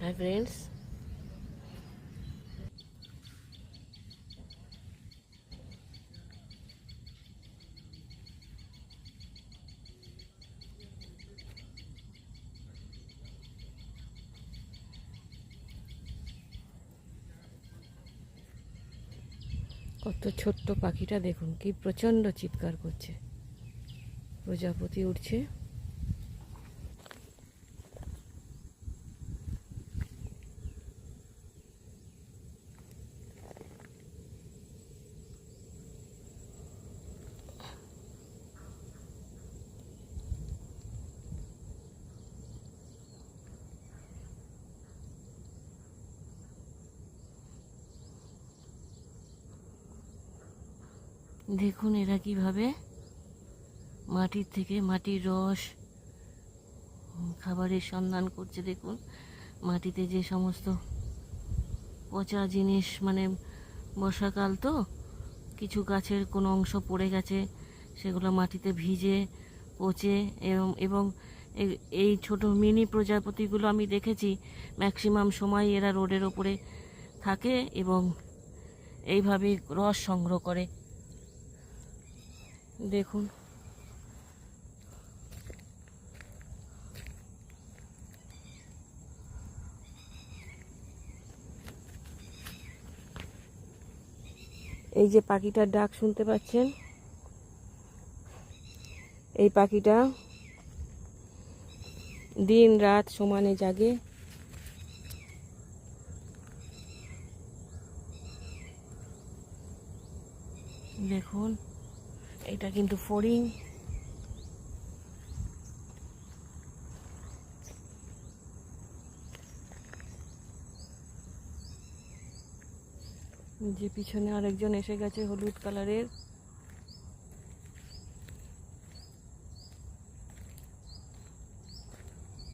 Hi friends কত ছোট্ট পাখিটা দেখুন কি প্রচণ্ড চিৎকার করছে। প্রজাপতি উঠছে। দেখুন এরা কীভাবে মাটির থেকে মাটির রস খাবারের সন্ধান করছে, দেখুন। মাটিতে যে সমস্ত পচা জিনিস মানে বর্ষাকাল তো, কিছু গাছের কোনো অংশ পড়ে গেছে, সেগুলো মাটিতে ভিজে, পচে, এবং এবং এই ছোট মিনি প্রজাপতিগুলো আমি দেখেছি ম্যাক্সিমাম সময় এরা রোডের ওপরে থাকে এবং এইভাবে রস সংগ্রহ করে। দেখুন। এই যে পাখিটার ডাক শুনতে পাচ্ছেন? এই পাখিটা দিন রাত সমানে জাগে। দেখুন। এটা কিন্তু ফড়িং যে পিছনে আরেকজন এসে গেছে হলুদ কালারের।